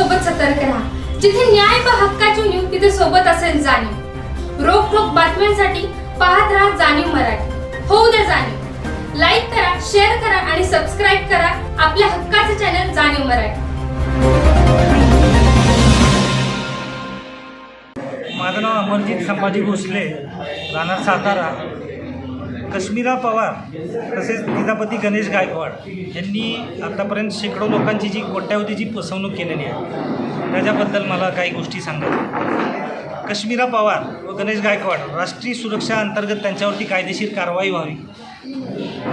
सोबत सतर्क राहा. जिथे न्याय व हक्काची न्यूज तिथे सोबत असेल जाणीव. रोख रोखोक बातम्यांसाठी पाहत राहा जाणीव मराठी. होऊ द्या जाणीव. लाईक करा शेअर करा आणि सबस्क्राईब करा आपल्या हक्काचे चॅनल जाणीव मराठी. माझं नाव अमरजित संभाजी भोसले राहणार सातारा. कश्मीरा पवार तसेच तिचा गणेश गायकवाड यांनी आतापर्यंत शेकडो लोकांची जी कोट्यावधीची फसवणूक केलेली आहे त्याच्याबद्दल मला काही गोष्टी सांगायच्या कश्मीरा पवार व गणेश गायकवाड राष्ट्रीय सुरक्षा अंतर्गत त्यांच्यावरती कायदेशीर कारवाई व्हावी.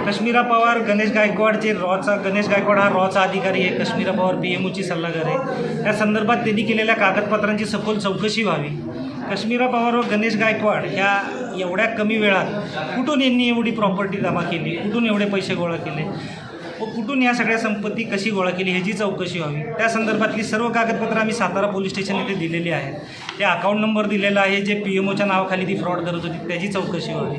कश्मीरा पवार गणेश गायकवाड जे रॉचा गणेश गायकवाड हा रॉचा अधिकारी आहे कश्मीरा पवार पी एम ओची सल्लागार आहे. त्या संदर्भात त्यांनी केलेल्या कागदपत्रांची सखोल चौकशी व्हावी. कश्मीरा पवार व गणेश गायकवाड ह्या एवढ्या कमी वेळात कुठून यांनी एवढी प्रॉपर्टी जमा केली? कुठून एवढे पैसे गोळा केले? व कुठून या सगळ्या संपत्ती कशी गोळा केली? ह्याची चौकशी व्हावी. त्या संदर्भातली सर्व कागदपत्रं आम्ही सातारा पोलीस स्टेशन येथे दिलेली आहेत. ते अकाउंट नंबर दिलेला आहे जे पी एम ओच्या नावाखाली ती फ्रॉड करत होती त्याची चौकशी व्हावी.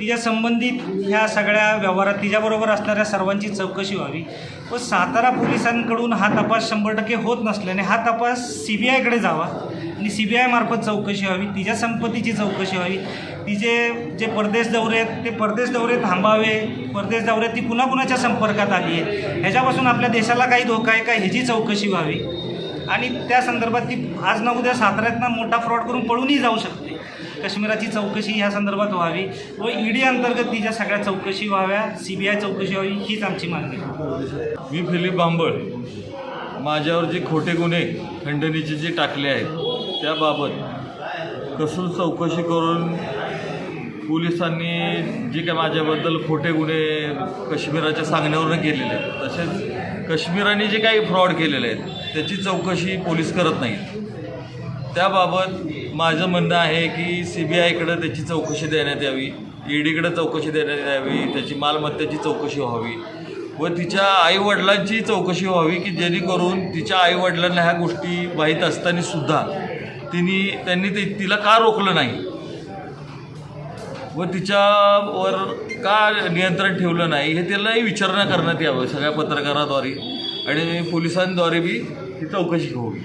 तिच्या संबंधित ह्या सगळ्या व्यवहारात तिच्याबरोबर असणाऱ्या सर्वांची चौकशी व्हावी. व सातारा पोलिसांकडून हा तपास शंभर टक्के होत नसल्याने हा तपास सी बी आयकडे जावा आणि सी बी आयमार्फत चौकशी व्हावी तिच्या संपत्तीची चौकशी व्हावी. तिचे जे परदेश दौरे आहेत ते परदेश दौरे थांबावे. परदेश दौऱ्यात ती पुन्हा कुणाच्या संपर्कात आली आहे. ह्याच्यापासून आपल्या देशाला काही धोका आहे का ह्याची चौकशी व्हावी. आणि त्या संदर्भात ती आज ना उद्या साताऱ्यातनं मोठा फ्रॉड करून पळूनही जाऊ शकते. काश्मीराची चौकशी ह्या संदर्भात व्हावी व ईडी अंतर्गत तिच्या सगळ्या चौकशी व्हाव्या सी बी आय चौकशी व्हावी हीच आमची मागणी आहे. मी फिलिप बांबळ माझ्यावर जे खोटे गुन्हे खंडणीचे जे टाकले आहेत त्याबाबत कसून चौकशी करून पोलिसांनी जे काय माझ्याबद्दल खोटे गुन्हे काश्मीराच्या सांगण्यावरनं केलेले आहेत तसेच काश्मीराने जे काही फ्रॉड केलेले आहेत त्याची चौकशी पोलीस करत नाहीत. त्याबाबत माझं म्हणणं आहे की सी बी आयकडं त्याची चौकशी देण्यात यावी ईडीकडे चौकशी देण्यात यावी त्याची मालमत्तेची चौकशी व्हावी व तिच्या आईवडिलांची चौकशी व्हावी की जेणेकरून तिच्या आईवडिलांना ह्या गोष्टी माहीत असताना सुद्धा तिने त्यांनी ते तिला का रोखलं नाही? व तिच्यावर का नियंत्रण ठेवलं नाही? हे त्यालाही विचारणा करण्यात यावं सगळ्या पत्रकाराद्वारे आणि पोलिसांद्वारे बी ही चौकशी व्हावी.